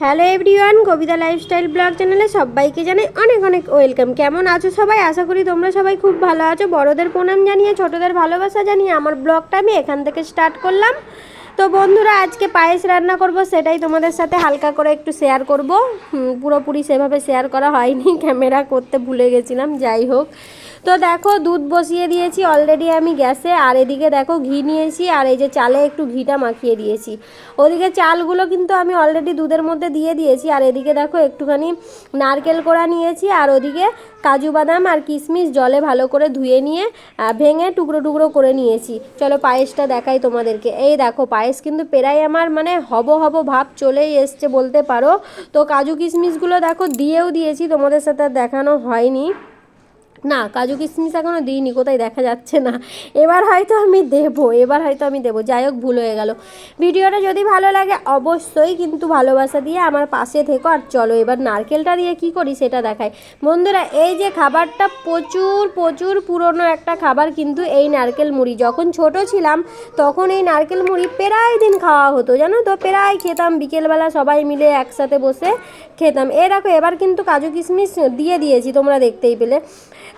Hello everyone, Kabita lifestyle blog চ্যানেলে সবাইকে জানাই অনেক অনেক ওয়েলকাম। কেমন আছো সবাই? আশা করি তোমরা সবাই খুব ভালো আছো। বড়দের প্রণাম জানিয়ে, ছোটদের ভালোবাসা জানিয়ে আমার ব্লগটা আমি এখান থেকে স্টার্ট করলাম। তো বন্ধুরা, আজকে পায়েস রান্না করব, সেটাই তোমাদের সাথে হালকা করে একটু শেয়ার করব। পুরোপুরি সেভাবে শেয়ার করা হয়নি, ক্যামেরা করতে ভুলে গেছিলাম, যাই হোক। তো দেখো দুধ বসিয়ে দিয়েছি অলরেডি আমি গ্যাসে, আর এদিকে দেখো ঘি নিয়েছি, আর এই যে চালে একটু ঘিটা মাখিয়ে দিয়েছি। ওদিকে চালগুলো কিন্তু আমি অলরেডি দুধের মধ্যে দিয়ে দিয়েছি, আর এদিকে দেখো একটুখানি নারকেল কোড়া নিয়েছি, আর ওদিকে কাজু বাদাম আর কিশমিশ জলে ভালো করে ধুয়ে নিয়ে ভেঙে টুকরো টুকরো করে নিয়েছি। চলো পায়েসটা দেখাই তোমাদেরকে। এই দেখো পায়েস কিন্তু প্রায় আমার মানে হব হব ভাব চলেই এসছে বলতে পারো। তো কাজু কিশমিশগুলো দেখো দিয়েও দিয়েছি, তোমাদের সাথে দেখানো হয়নি। না, কাজু কিশমিশ এখনও দিইনি, কোথায় দেখা যাচ্ছে না। এবার হয়তো আমি দেবো, এবার হয়তো আমি দেবো, যাই হোক, ভুল হয়ে গেল। ভিডিওটা যদি ভালো লাগে, অবশ্যই কিন্তু ভালোবাসা দিয়ে আমার পাশে থেকো। আর চলো, এবার নারকেলটা দিয়ে কি করি সেটা দেখাই। বন্ধুরা, এই যে খাবারটা প্রচুর প্রচুর পুরনো একটা খাবার কিন্তু এই নারকেল মুড়ি। যখন ছোট ছিলাম, তখন এই নারকেল মুড়ি প্রায় দিন খাওয়া হতো, জানো তো? প্রায় খেতাম, বিকেলবেলা সবাই মিলে একসাথে বসে খেতাম। এ দেখো, এবার কিন্তু কাজু কিশমিশ দিয়ে দিয়েছি, তোমরা দেখতেই পেলে।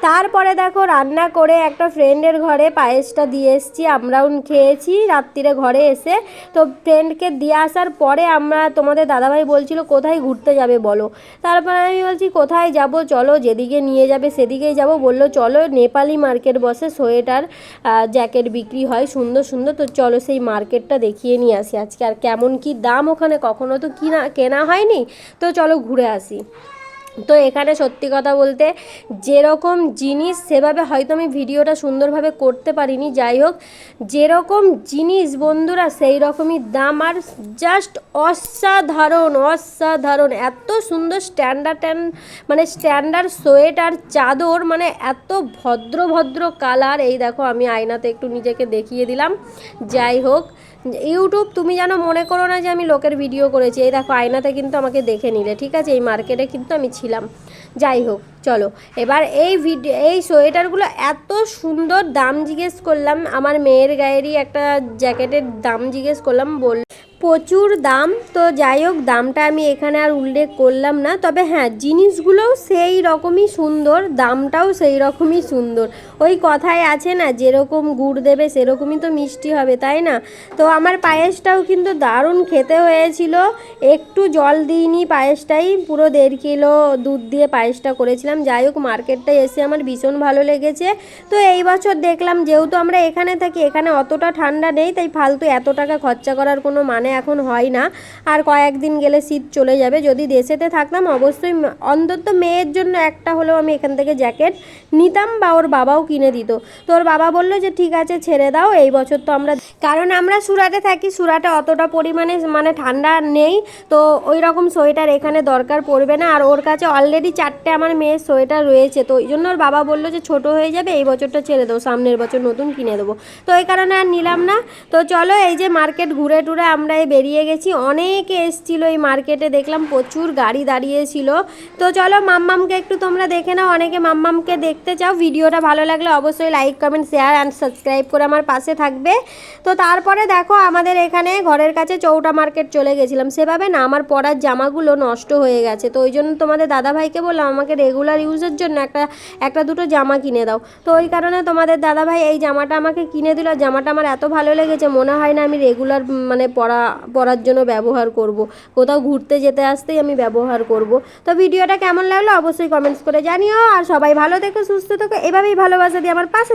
তারপরে দেখো রান্না করে একটা ফ্রেন্ডের ঘরে পায়েসটা দিয়ে এসেছি, আমরাও খেয়েছি। রাত্রিরে ঘরে এসে তো ফ্রেন্ডকে দিয়ে আসার পরে আমরা তোমাদের দাদাভাই বলছিল, কোথায় ঘুরতে যাবে বলো? তারপরে আমি বলছি, কোথায় যাব? চলো যেদিকে নিয়ে যাবে সেদিকেই যাব। বলল, চলো নেপালি মার্কেট বসে সোয়েটার জ্যাকেট বিক্রি হয়, সুন্দর সুন্দর। তো চলো সেই মার্কেটটা দেখিয়ে নিয়ে আসি আজকে। আর কেমন কি দাম ওখানে কখনো তো কিনা, কেনা হয়নি। তো চলো ঘুরে আসি। তো এখানে সত্যি কথা বলতে যেরকম জিনিস সেভাবে হয়তো আমি ভিডিওটা সুন্দরভাবে করতে পারিনি, যাই হোক। যেরকম জিনিস বন্ধুরা সেই রকমই দাম আর জাস্ট অসাধারণ অসাধারণ। এত সুন্দর স্ট্যান্ডার্ড মানে স্ট্যান্ডার্ড সোয়েটার, চাদর মানে এত ভদ্র ভদ্র কালার এই দেখো, আমি আয়নাতে একটু নিজেকে দেখিয়ে দিলাম। যাই হোক ইউটিউব তুমি যেন মনে করো না যে আমি লোকের ভিডিও করেছি। এই দেখো, আয়নাতে কিন্তু আমাকে দেখে নিলে, ঠিক আছে? এই মার্কেটে কিন্তু আমি ছিলাম। যাই হোক, চলো। এবার এই ভিডিও এই সোয়েটারগুলো এত সুন্দর দাম জিজ্ঞেস করলাম। আমার মেয়ের গায়েরই একটা জ্যাকেটের দাম জিজ্ঞেস করলাম বল প্রচুর দাম, তো যাই হোক দামটা আমি এখানে আর উল্লেখ করলাম না। তবে হ্যাঁ জিনিসগুলোও সেই রকমই সুন্দর, দামটাও সেই রকমই সুন্দর। ওই কথায় আছে না, যেরকম গুড় দেবে সেরকমই তো মিষ্টি হবে, তাই না? তো আমার পায়েসটাও কিন্তু দারুণ খেতে হয়েছিল। একটু জল দিইনি পায়েসটাই, পুরো দেড় কিলো দুধ দিয়ে পায়েসটা করেছিলাম। যাই হোক মার্কেটটায় এসে আমার ভীষণ ভালো লেগেছে। তো এই বছর দেখলাম, যেহেতু আমরা এখানে থাকি, এখানে অতটা ঠান্ডা নেই, তাই ফালতু এত টাকা খরচা করার কোনো মানে এখন হয় না। আর কয়েকদিন গেলে শীত চলে যাবে। যদি দেশেতে থাকতাম, অবশ্যই অন্তত মেয়ের জন্য একটা হলেও আমি এখান থেকে জ্যাকেট নিতাম বা ওর বাবাও কিনে দিত। তো ওর বাবা বলল যে, ঠিক আছে, ছেড়ে দাও, এই বছর তো আমরা কারণ আমরা সুরাটে থাকি, সুরাটে অতটা পরিমাণে মানে ঠান্ডা নেই। তো ওই রকম সোয়েটার এখানে দরকার পড়বে না। আর ওর কাছে অলরেডি চারটে আমার মেয়ের সোয়েটার রয়েছে। তো ওই জন্য ওর বাবা বলল যে, ছোট হয়ে যাবে, এই বছরটা ছেড়ে দেবো সামনের বছর নতুন কিনে দেবো। তো এই কারণে আর নিলাম না। তো চলো, এই যে মার্কেট ঘুরে টুরে আমরা এই বেরিয়ে গেছি। অনেকে এসছিল এই মার্কেটে, দেখলাম প্রচুর গাড়ি দাঁড়িয়েছিল। তো চলো মাম্মামকে একটু তোমরা দেখে নাও, অনেকে মাম্মামকে দেখতে চাও। ভিডিওটা ভালো লাগলে অবশ্যই like comment share and subscribe করে আমার পাশে থাকবে। তো তারপরে দেখো আমাদের এখানে ঘরের কাছে চৌটা মার্কেট চলে গেছিলাম। সেভাবে না আমার পরার জামাগুলো নষ্ট হয়ে গেছে। তো ওই জন্য তোমাদের দাদাভাইকে বললাম, আমাকে রেগুলার ইউজের জন্য একটা একটা দুটো জামা কিনে দাও। তো ওই কারণে তোমাদের দাদাভাই এই জামাটা আমাকে কিনে দিল। জামাটা আমার এত ভালো লেগেছে, মনে হয় না আমি রেগুলার মানে পরা পরার জন্য ব্যবহার করব। কোথাও ঘুরতে যেতে আসতেই আমি ব্যবহার করব। তো ভিডিওটা কেমন লাগল অবশ্যই কমেন্টস করে জানিও। আর সবাই ভালো থেকো, সুস্থ থেকো। এভাবেই ভালোবাসা দিয়ে আমার পাশে